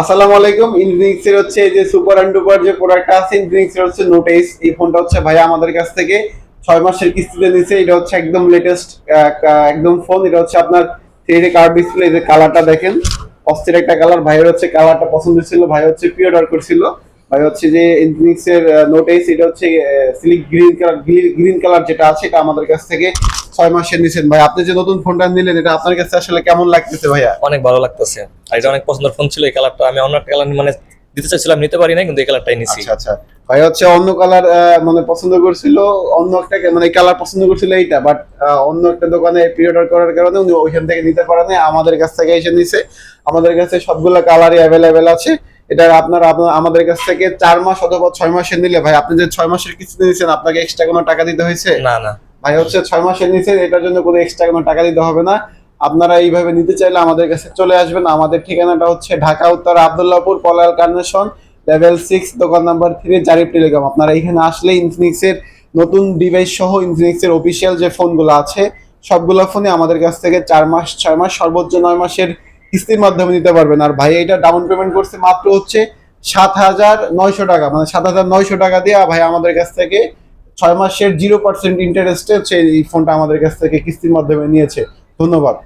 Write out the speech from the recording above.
আসসালামু আলাইকুম। ইনফিনিক্স এর হচ্ছে যে সুপার অ্যান্ড ডুপার যে প্রোডাক্টটা আছে ইনফিনিক্স এর হচ্ছে নোট এইস এই ফোনটা হচ্ছে ভাইয়া আমাদের কাছ থেকে ছয় মাসের কিস্তিতে নিছে। এটা হচ্ছে একদম লেটেস্ট একদম ফোন এটা হচ্ছে আপনার থ্রি কার্ড ডিসপ্লে এই যে কালারটা দেখেন, অস্থির একটা কালার ভাইয়ের হচ্ছে কালারটা পছন্দ ছিল ভাই হচ্ছে প্রি অর্ডার করছিল ভাই হচ্ছে যে ইনফিনিক্স এর নোট এইস এটা হচ্ছে সিলিক গ্রিন কালার গ্রিন কালার যেটা আছে এটা আমাদের কাছ থেকে ছয় মাসের নিছেন ভাই আপনি যে নতুন ফোনটা নিলেন এটা আপনার কাছে আসলে কেমন লাগতেছে ভাইয়া? অনেক ভালো লাগতেছে। আর এটা অনেক পছন্দের ফোন ছিল এই কালারটা আমি অন্য একটা কালার মানে দিতে চাইছিলাম নিতে পারি না কিন্তু এই কালারটাই নিছি। আচ্ছা আচ্ছা। ভাই হচ্ছে অন্য কালার মানে পছন্দ করছিল অন্য একটা মানে কালার পছন্দ করছিল এইটা বাট অন্য একটা দোকানে প্রি অর্ডার করার কারণে উনি ওইখান থেকে নিতে পারে না আমাদের কাছ থেকে এসে নিছে। আমাদের কাছে সবগুলো কালারই অ্যাভেলেবেল আছে। এটা আপনার আমাদের কাছ থেকে চার মাস অথবা ছয় মাসের নিলে ভাই আপনি যে ছয় মাসের কিস্তি নিয়েছেন আপনাকে এক্সট্রা কোনো টাকা দিতে হয়েছে? না না। ভাই হচ্ছে ছয় মাসের নিচে এটার জন্য কোনো এক্সট্রা কোনো টাকা দিতে হবে না। আপনারা এইভাবে নিতে চাইলে আমাদের কাছে চলে আসবেন। আমাদের ঠিকানাটা হচ্ছে ঢাকা উত্তর আবদুল্লাপুর পলাল কার্নেশন লেভেল সিক্স দোকান নাম্বার থ্রি জারিফ টেলিকম। আপনারা এখানে আসলে ইনফিনিক্স এর নতুন ডিভাইস সহ ইনফিনিক্স এর অফিসিয়াল যে ফোনগুলো আছে সবগুলো ফোনে আমাদের কাছ থেকে চার মাস ছয় মাস সর্বোচ্চ নয় মাসের কিস্তির মাধ্যমে নিতে পারবেন। আর ভাই এটা ডাউন পেমেন্ট করছে মাত্র হচ্ছে সাত হাজার নয়শো টাকা। মানে সাত হাজার নয়শো টাকা দিয়ে ভাই আমাদের কাছ থেকে ছয় মাসের জিরো পার্সেন্ট ইন্টারেস্টে হচ্ছে এই ফোনটা আমাদের কাছ থেকে কিস্তির মাধ্যমে নিয়েছে। ধন্যবাদ।